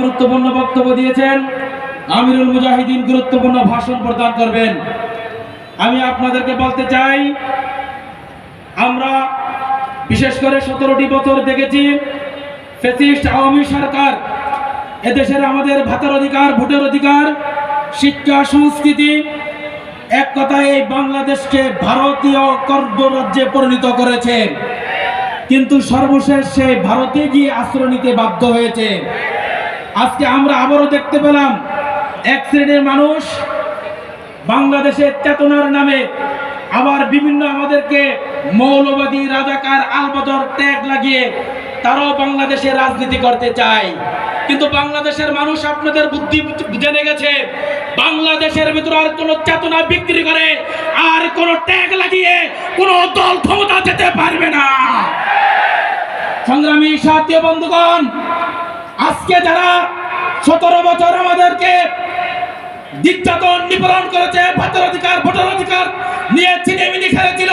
গুরুত্বপূর্ণ বক্তব্য দিয়েছেন, আমিরুল মুজাহিদিন গুরুত্বপূর্ণ ভাষণ প্রদান করবেন। আমি আপনাদেরকে বলতে চাই, আমরা বিশেষ করে সতেরোটি বছর দেখেছি আওয়ামী সরকার, এদেশের আমাদের ভাতের অধিকার, ভোটের অধিকার শিক্ষা সংস্কৃতি এক কথায় এই বাংলাদেশকে ভারতীয় কর্দ রাজ্যে পরিণত করেছে। কিন্তু সর্বশেষ সে ভারতে গিয়ে আশ্রয় নিতে বাধ্য হয়েছে। আজকে আমরা আবারও দেখতে পেলাম, এক শ্রেণির মানুষ বাংলাদেশের চেতনার নামে আবার বিভিন্ন আমাদেরকে মৌলবাদী, রাজাকার, আলবদর ট্যাগ লাগিয়ে তারাও বাংলাদেশে রাজনীতি করতে চায়। কিন্তু বাংলাদেশের মানুষ আপনাদের বুদ্ধি জেনে গেছে, বাংলাদেশের ভিতরে আর কোনো চেতনা বিক্রি করে আর কোনো ট্যাগ লাগিয়ে কোনো দল ক্ষমতা যেতে পারবে না। সংগ্রামী সাথী বন্ধুগণ, আজকে যারা সতেরো বছর আমাদেরকে নির্যাতন নিপীড়ন করেছে ভাতের অধিকার, ভোটার অধিকার নিয়ে চিনেমিনি খেলেছিল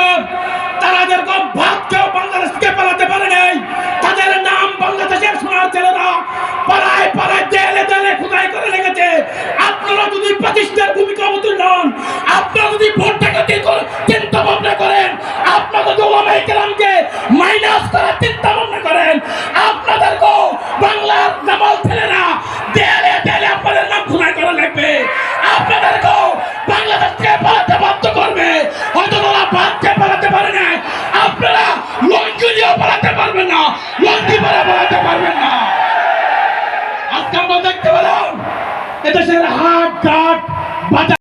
লঙ্কি পরে বলাতে পারবেন না। আজকে আমরা দেখতে পেলাম এদেশের হাট ঘাট বাজার